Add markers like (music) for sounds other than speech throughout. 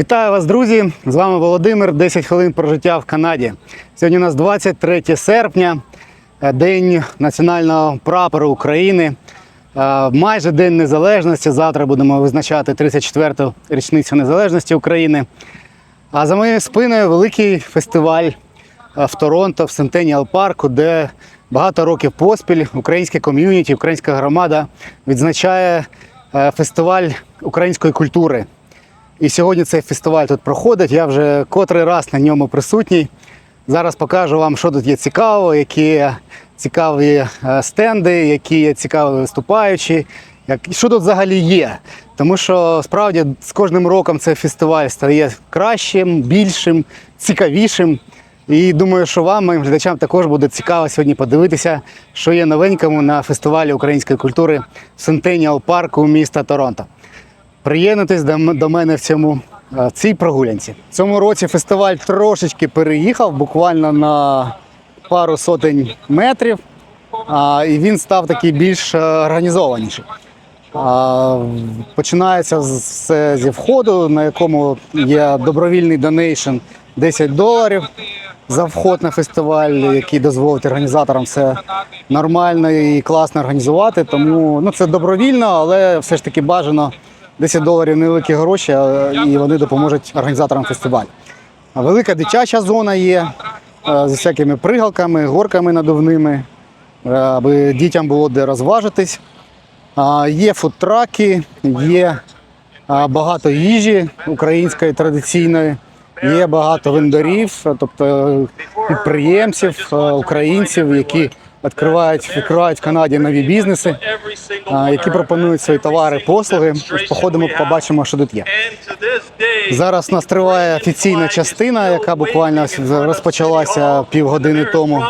Вітаю вас, друзі! З вами Володимир. 10 хвилин про життя в Канаді. Сьогодні у нас 23 серпня, е, день національного прапору України. Е, Майже День Незалежності. Завтра будемо визначати 34-ту річницю незалежності України. А за моєю спиною великий фестиваль е, в Торонто, в Сентеніал Парку, де багато років поспіль українське ком'юніті, українська громада відзначає фестиваль української культури. І сьогодні цей фестиваль тут проходить. Я вже котрий раз на ньому присутній. Зараз покажу вам, що тут є цікавого, які цікаві е, стенди, які є цікаві виступаючі, як, що тут взагалі є. Тому що справді з кожним роком цей фестиваль стає кращим, більшим, цікавішим. І думаю, що вам, моїм глядачам, також буде цікаво сьогодні подивитися, що є новенькому на фестивалі української культури в Сентеніал парку міста Торонто. Приєднуйтесь до, мене в цьому е, цій прогулянці. В цьому році фестиваль трошечки переїхав, буквально на пару сотень метрів, а, і він став такий більш е, організованіший. Починається все зі входу, на якому є добровільний донейшн 10 доларів за вход на фестиваль, який дозволить організаторам все нормально і класно організувати. Тому ну, це добровільно, але все ж таки бажано 10 доларів невеликі гроші, і вони допоможуть організаторам фестивалю. Велика дитяча зона є е, з всякими пригалками, горками надувними, е, аби дітям було де розважитись. Є фудтраки, є багато їжі української традиційної, є багато вендорів, тобто підприємців, е, українців, які відкривають, відкривають Канаді нові бізнеси, які пропонують свої товари, послуги. Ось Походимо, побачимо, що тут є. Зараз нас триває офіційна частина, яка буквально розпочалася півгодини тому.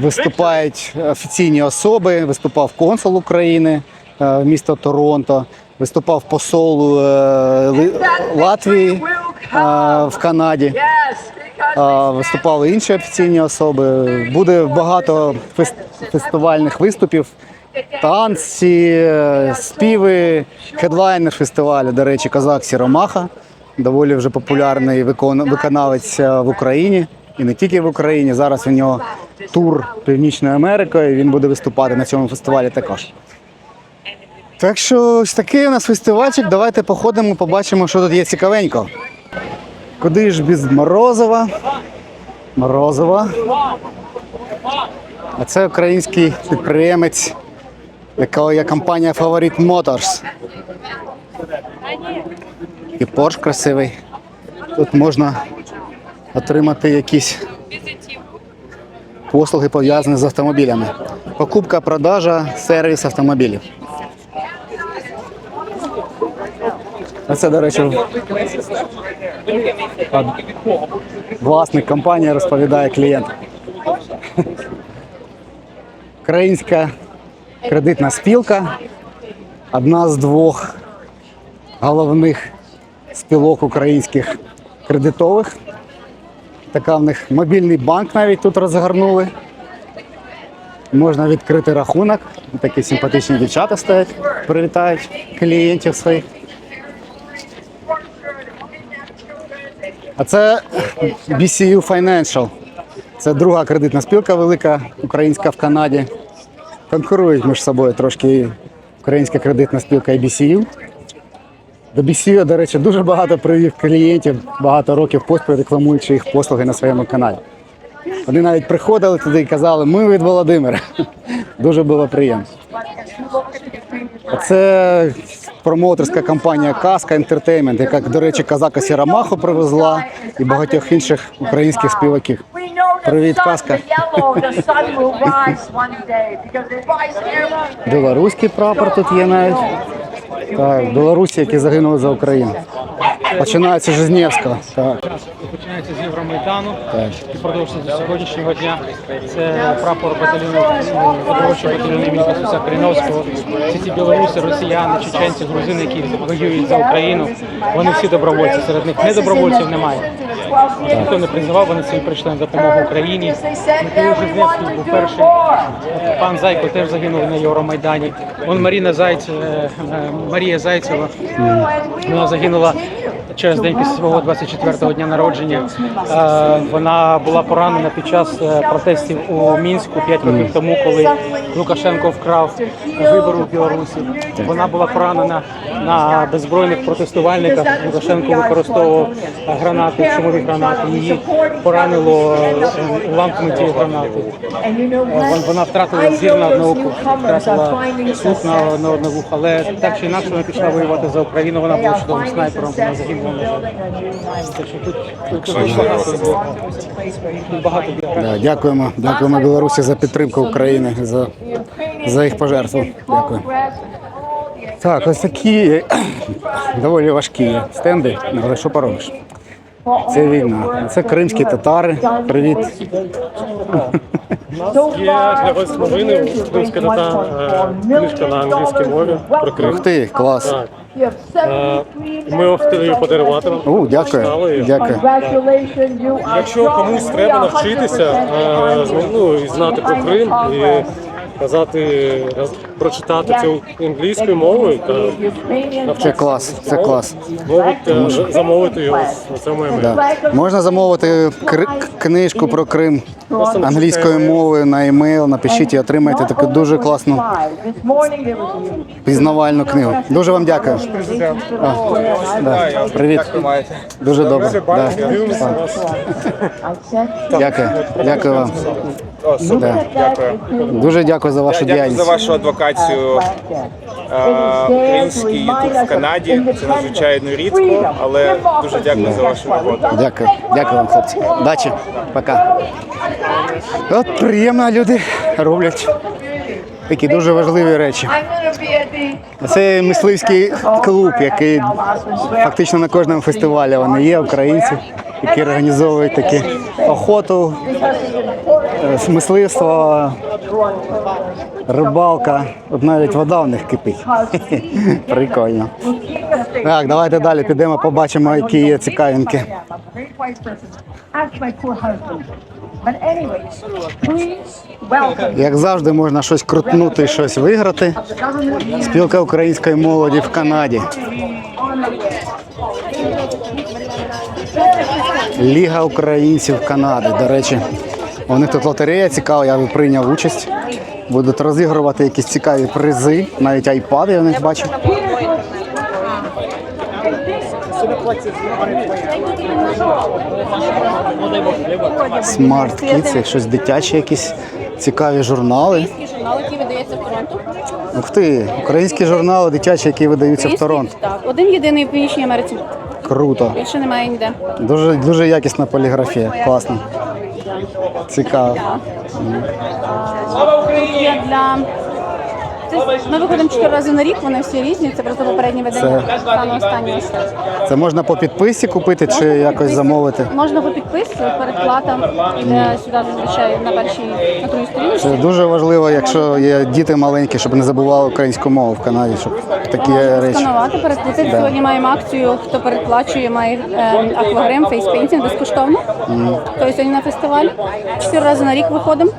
Виступають офіційні особи, виступав консул України е, міста Торонто, виступав посол е, Латвії в Канаді. Виступали інші офіційні особи. Буде багато фестивальних виступів, танці, е, співи, хедлайнер фестивалю, до речі, Казак Сіромаха, доволі вже популярний виконавець е, в Україні і не тільки в Україні. Зараз у нього тур Північною Америкою. Він буде виступати на цьому фестивалі також. Так що ось такий у нас фестивальчик. Давайте походимо, побачимо, що тут є цікавенького. Куди ж без Морозова? Морозова. А це український підприємець, якого є компанія Favorite Motors. І Porsche красивий. Тут можна отримати якісь послуги пов'язані з автомобілями. Покупка, продажа, сервіс автомобілів. А це, до речі, власник компанії розповідає клієнтам. Українська кредитна спілка одна з двох головних спілок українських кредитових. Така в них мобільний банк навіть тут розгорнули. Можна відкрити рахунок. Такі симпатичні дівчата стоять, привітають клієнтів своїх. А це BCU Financial. Це друга кредитна спілка велика українська в Канаді. Конкурують між собою трошки українська кредитна спілка і BCU. До BCU, до речі, дуже багато привів клієнтів, багато років поспіль рекламуючи їх послуги на своєму каналі. Вони навіть приходили туди і казали, ми від Володимира. (laughs) Дуже було приємно. Це промоутерська компанія Каска Entertainment, яка, до речі, казака Сірамаху привезла і багатьох інших українських співаків. Привіт, казка. Білоруський прапор тут є навіть. Так, білорусі, які загинули за Україну. Починається з Жизнєвського. Так. починається з Євромайдану. І продовжується до сьогоднішнього дня. Це прапор батальйону добровольчого батальйону імені Ісуса Каліновського. Це ті білоруси, росіяни, чеченці, грузини, які воюють за Україну. Вони всі добровольці. Серед них не добровольців немає. Ніхто не призивав, вони всі прийшли на допомогу Україні. Микола Жизневський був перший. Пан Зайко теж загинув на Євромайдані. Он Маріна Зайць, е, е, Марія Зайцева. Вона загинула через день після свого 24-го дня народження. Е, Вона була поранена під час е, протестів у Мінську 5 років тому, коли Лукашенко вкрав вибори у Білорусі. Вона була поранена на беззбройних протестувальниках. Лукашенко використовував гранати, шумові гранати. Її поранило е, уламками цієї гранати. Вона втратила зір на одне око, втратила слух на, на одне вухо, але так чи інакше вона пішла воювати за Україну. Вона була чудовим снайпером, вона загинула. Да, дякуємо. Дякуємо Білорусі за підтримку України, за, за їх пожертву. Дякую. Так, ось такі (coughs) доволі важкі стенди, але що поробиш? Це війна. Це кримські татари. Привіт. Є для вас новини кримська дата е, книжка на англійській мові про Крим. Ух ти, клас. Так. Е, Ми хотіли її подарувати вам. О, дякую. Дякую. Якщо комусь треба навчитися е, з- ну, і знати про Крим і казати, роз- прочитати цю англійською мовою, то Це клас. Це клас. можете за- замовити його на цьому емейлі. Да. Можна замовити кри- к- книжку про Крим англійською мовою на емейл. Напишіть і отримайте таку дуже класну пізнавальну книгу. Дуже вам дякую. А, да. Привіт. Дуже добре. Да. Дивимося вас. Дякую. Дякую вам. Супер, Да. дякую. Дуже дякую за вашу Дякую за вашу адвокацію. Е, Український ютуб в Канаді. Це надзвичайно рідко, але дуже дякую за вашу роботу. Дякую. Дякую вам, хлопці. Удачі. Пока. От приємно люди роблять такі дуже важливі речі. Це мисливський клуб, який фактично на кожному фестивалі вони є, українці, які організовують такі охоту, е, мисливство, рибалка. От навіть вода у них кипить. (laughs) Прикольно. Так, давайте далі підемо, побачимо, які є цікавинки. Як завжди, можна щось крутнути, щось виграти. Спілка української молоді в Канаді. Ліга українців Канади. До речі, у них тут лотерея цікава, я прийняв участь. Будуть розігрувати якісь цікаві призи, навіть айпади я них бачив. Smart Kids, як щось дитяче, якісь цікаві журнали. журнал, який видається в Торонто. Ух ти, українські журнали дитячі, які видаються в Торонто. Так, один єдиний в Північній Америці. Круто. Більше немає ніде. Дуже дуже якісна поліграфія. Класно. Цікаво. Тут є для. Це- Ми виходимо чотири рази на рік, вони всі різні. Це просто попереднє видання. Саме останнє ось це. Це можна по підписці купити чи якось замовити? Можна по підписці, передплата йде сюди зазвичай на першій на другій сторінці. Це дуже важливо, якщо є діти маленькі, щоб не забували українську мову в Канаді, щоб такі речі. Сканувати, передплатити. Сьогодні маємо акцію. Хто передплачує, має е, аквагрим, фейспейнтінг безкоштовно. Тобто сьогодні на фестивалі. Чотири рази на рік виходимо.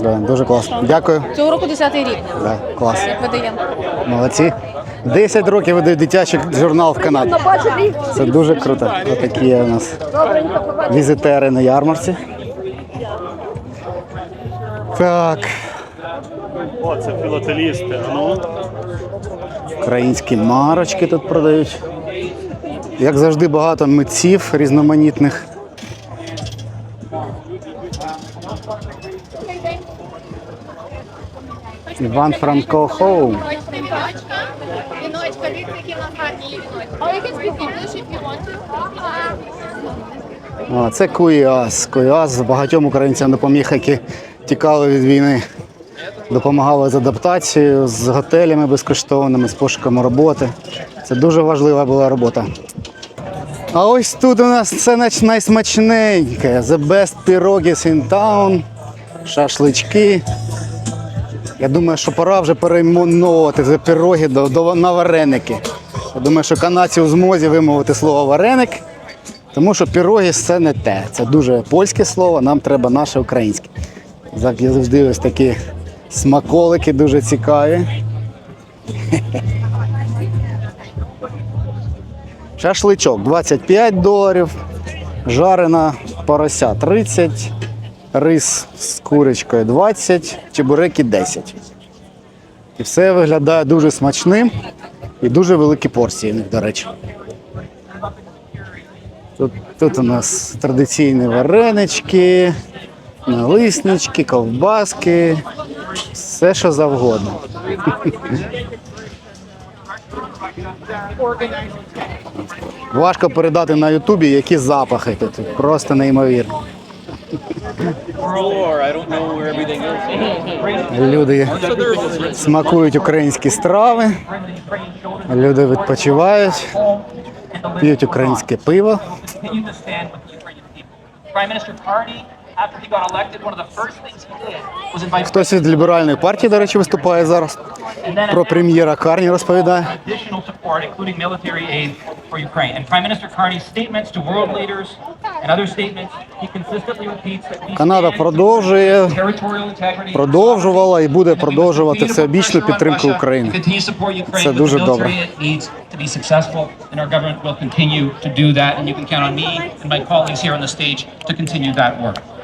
Да, дуже класно. Дякую. Цього року 10-й рік, Да, клас. як видаємо. Молодці. 10 років видають дитячий журнал в Канаді. Це дуже круто. Отакі є у нас візитери на ярмарці. Так, О, це філателісти. Ну, українські марочки тут продають. Як завжди, багато митців різноманітних. Іван Франко Хоум. Це Куяс. Куяс багатьом українцям допоміг, які тікали від війни. Допомагали з адаптацією, з готелями безкоштовними, з пошуком роботи. Це дуже важлива була робота. А ось тут у нас нач- найсмачненьке. The best pierogies in town. Шашлички. Я думаю, що пора вже перейменовувати за пироги до, до, на вареники. Я думаю, що канадці у змозі вимовити слово вареник, тому що піроги це не те. Це дуже польське слово, нам треба наше українське. Завжди ось такі смаколики дуже цікаві. Шашличок 25 доларів, жарена порося 30, рис з курочкою 20, чебуреки 10. І все виглядає дуже смачним і дуже великі порції, до речі. Тут, тут у нас традиційні варенички, налиснички, ковбаски, все що завгодно. Важко передати на Ютубі, які запахи тут. Просто неймовірно. Люди смакують українські страви, люди відпочивають, п'ють українське пиво. Хтось від ліберальної партії, до речі, виступає зараз. Про прем'єра Карні розповідає. He consistently repeats that we Канада продовжує, integrity, продовжувала і буде продовжувати всеобічну pressure on підтримку України. Це with the дуже military добре. it needs to be successful, and our government will continue to do that, and you can count on me and my colleagues here on the stage to continue that work.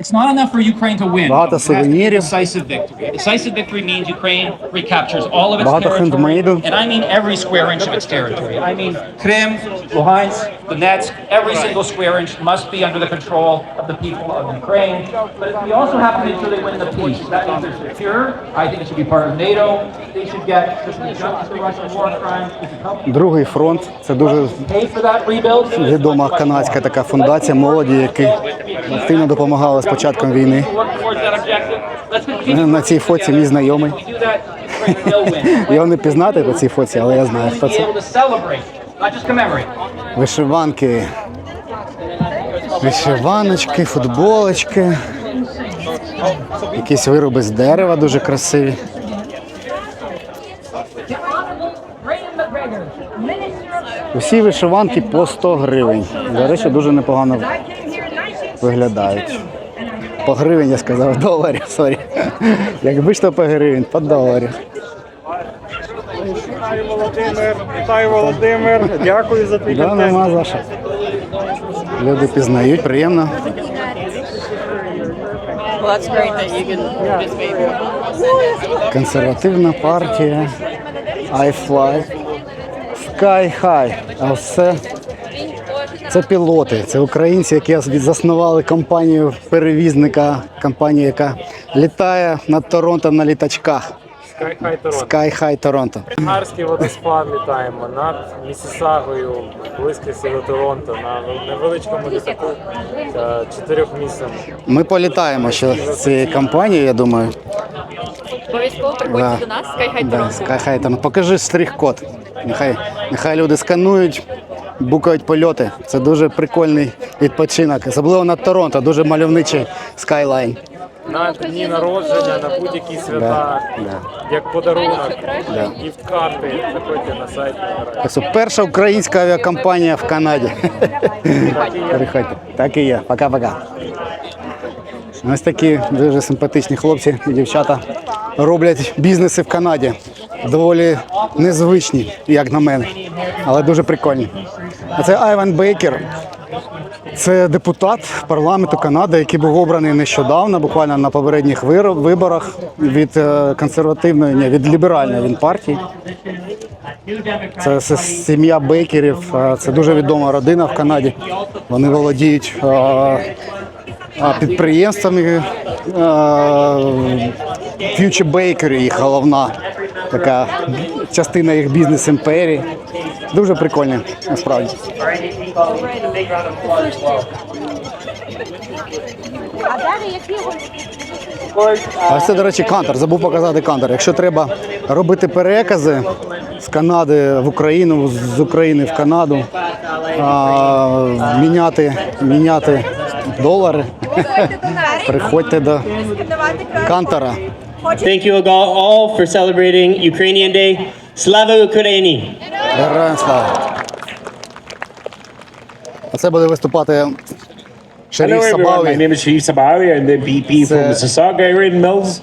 It's not enough for Ukraine to win. Багато сувенірів. decisive victory. Decisive victory means Ukraine recaptures all of its Багато territory, хендмейду. and I mean every square inch of its territory. I mean Krim, Luhansk, Donetsk, every single square inch must be under the control of the people of Ukraine. But we also have to make sure they win the peace. That means they're secure. I think it should be part of NATO. They should get Другий фронт це дуже відома канадська така фундація молоді, які активно допомагали з початком війни. На цій фоці мій знайомий. (laughs) Його не пізнати по цій фоці, але я знаю, хто це. Вишиванки. Вишиваночки, футболочки. Якісь вироби з дерева дуже красиві. Усі вишиванки по 100 гривень. До речі, дуже непогано виглядають. По гривень я сказав, доларів, сорі. Якби ж то по гривень, по доларів. Вітаю, Володимир. Вітаю, Володимир. Дякую за твій Да, нема за що. Люди пізнають, приємно. Well, that's great that you can participate. Консервативна партія. iFly. Sky High. А все це пілоти, це українці, які заснували компанію перевізника, компанію, яка літає над Торонто на літачках. Sky High Торонто. Гарський водоспад літаємо над Місісагою, близькості до Торонто, на невеличкому літаку е, чотирьохмісцем. Ми політаємо ще з цією компанією, я думаю. Обов'язково приходьте Да. до нас, Sky High Да, Toronto. Sky High Toronto. Покажи штрих-код. Нехай, нехай люди сканують, букають польоти. Це дуже прикольний відпочинок. Особливо над Торонто, дуже мальовничий скайлайн. На дні народження, на будь-які свята, Да. як подарунок, Да. гіфт-карти, заходьте на сайт. Так що перша українська авіакомпанія в Канаді. Переходьте. Так і є. Пока-пока. Ось такі дуже симпатичні хлопці і дівчата роблять бізнеси в Канаді. Доволі незвичні, як на мене, але дуже прикольні. Це Айван Бейкер. Це депутат парламенту Канади, який був обраний нещодавно, буквально на попередніх виборах від е, консервативної, ні, від ліберальної він партії. Це, сім'я Бейкерів. е, Це дуже відома родина в Канаді. Вони володіють е, підприємствами. Future Bakery їх головна така частина їх бізнес імперії. Дуже прикольно, насправді. А це, до речі, кантор. Забув показати кантор. Якщо треба робити перекази з Канади в Україну, з України в Канаду, а, міняти, міняти долари. (laughs) Приходьте до Кантора. Thank you all for celebrating Ukrainian Day. Slava Ukraini! Героям слава. А це буде виступати Шеріф Hello everyone, my Сабаві. name is Sharif Sabawi. I'm the VP from uh, Mississauga area in Mills,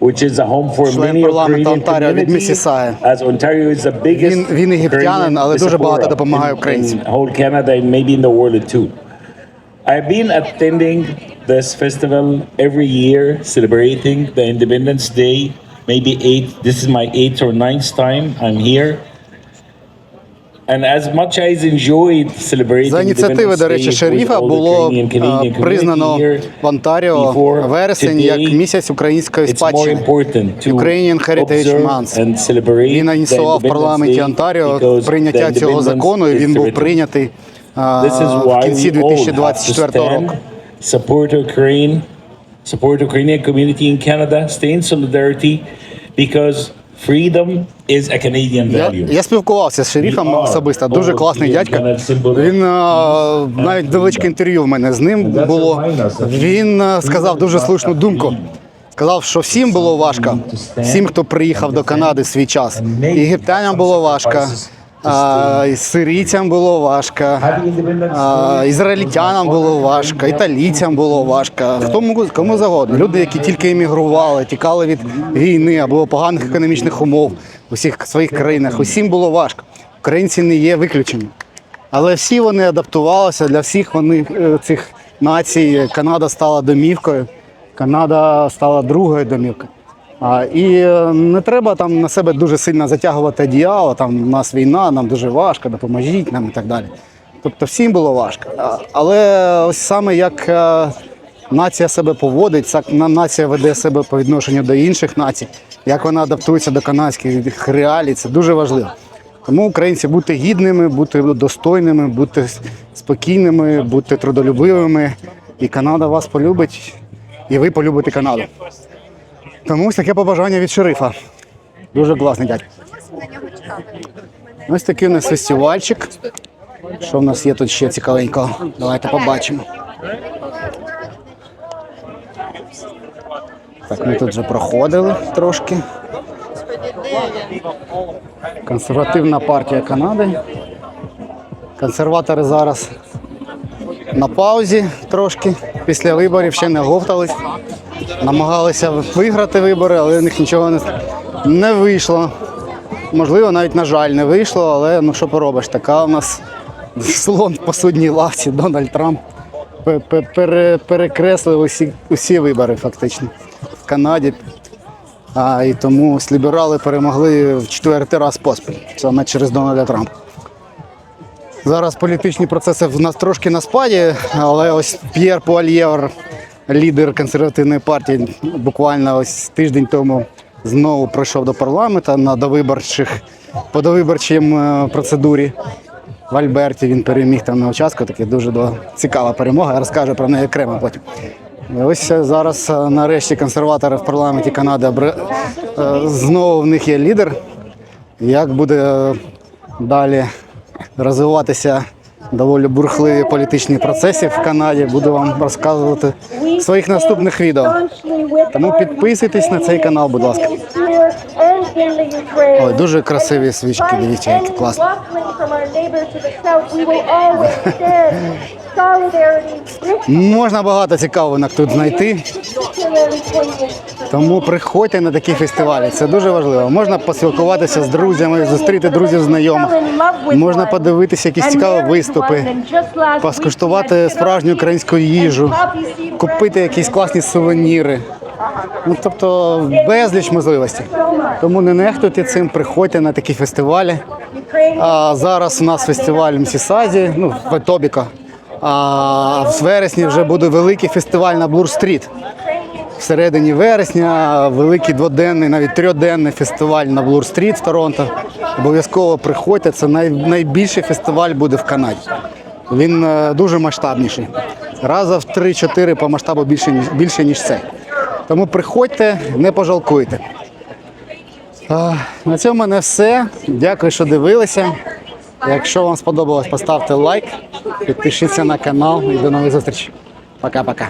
which is a home for член many парламенту Ukrainian Онтаріо від communities, Міссісаги. as Ontario is the biggest Він- він єгиптянин, але дуже багато допомагає in, українцям. in whole Canada and maybe in the world too. I've been attending this festival every year, celebrating the Independence Day. Maybe eight. This is my eighth or ninth time I'm here. За ініціативи, до речі, шеріфа було признано в Онтаріо вересень як місяць української спадщини. Ukrainian Heritage Month. Він ініціював в парламенті Онтаріо прийняття цього закону, і він був прийнятий This is в why кінці we all have to 2024 року. support Ukraine, support Ukrainian community in Canada, stay in solidarity, because freedom is a Canadian Я, value. я спілкувався з шерифом We особисто. Дуже класний дядька. Він а, навіть невеличке інтерв'ю в мене з ним було. Він а, сказав дуже слушну думку. Сказав, що всім було важко, всім, хто приїхав до Канади в свій час. Єгиптянам було важко, а, сирійцям було важко, а, ізраїльтянам було важко, італійцям було важко. Хто кому завгодно. Люди, які тільки емігрували, тікали від війни або поганих економічних умов у всіх своїх країнах. Усім було важко. Українці не є виключенням. Але всі вони адаптувалися, для всіх вони е, цих націй Канада стала домівкою, Канада стала другою домівкою. І е, не треба там на себе дуже сильно затягувати одіяло, там у нас війна, нам дуже важко, допоможіть нам і так далі. Тобто всім було важко. Але ось саме як е, нація себе поводить, як нація веде себе по відношенню до інших націй, як вона адаптується до канадських реалій, це дуже важливо. Тому українці будьте гідними, будьте достойними, будьте спокійними, будьте трудолюбивими. І Канада вас полюбить, і ви полюбите Канаду. Тому ось таке побажання від шерифа. Дуже класний дядько. Ось такий у нас фестивальчик. Що в нас є тут ще цікавенького? Давайте побачимо. Так, ми тут вже проходили трошки. Консервативна партія Канади. Консерватори зараз на паузі трошки. Після виборів ще не говтались. Намагалися виграти вибори, але в них нічого не, не вийшло. Можливо, навіть, на жаль, не вийшло, але ну що поробиш, така у нас (laughs) слон в посудній лавці Дональд Трамп пе- пе- пере- перекреслив усі, усі вибори фактично в Канаді. А, і тому ось ліберали перемогли в четвертий раз поспіль, саме через Дональда Трампа. Зараз політичні процеси в нас трошки на спаді, але ось П'єр Пуальєвр, лідер консервативної партії, буквально ось тиждень тому знову прийшов до парламенту на довиборчих, по довиборчим е, процедурі. В Альберті він переміг там на участку, таке дуже цікава перемога. Я розкажу про неї окремо потім. Ось зараз е, нарешті консерватори в парламенті Канади е, знову в них є лідер. Як буде далі розвиватися доволі бурхливі політичні процеси в Канаді, буду вам розказувати в своїх наступних відео. Тому підписуйтесь на цей канал, будь ласка. Ой, дуже красиві свічки, дивіться, які класні. (laughs) Можна багато цікавинок тут знайти. Тому приходьте на такі фестивалі. Це дуже важливо. Можна поспілкуватися з друзями, зустріти друзів знайомих. Можна подивитися якісь цікаві виступи, поскуштувати справжню українську їжу, купити якісь класні сувеніри. Ну, тобто безліч можливостей. Тому не нехтуйте цим, приходьте на такі фестивалі. А зараз у нас фестиваль Мсісазі, ну, Тобіка. А в вересні вже буде великий фестиваль на Блур-стріт. Всередині вересня великий дводенний, навіть трьохденний фестиваль на Блур-стріт в Торонто. Обов'язково приходьте. Це най, найбільший фестиваль буде в Канаді. Він е, дуже масштабніший. Раза в 3-4 по масштабу більше, ніж, більше, ніж цей. Тому приходьте, не пожалкуйте. На цьому в мене все. Дякую, що дивилися. Якщо вам сподобалось, поставте лайк, підпишіться на канал і до нових зустрічей. Пока-пока.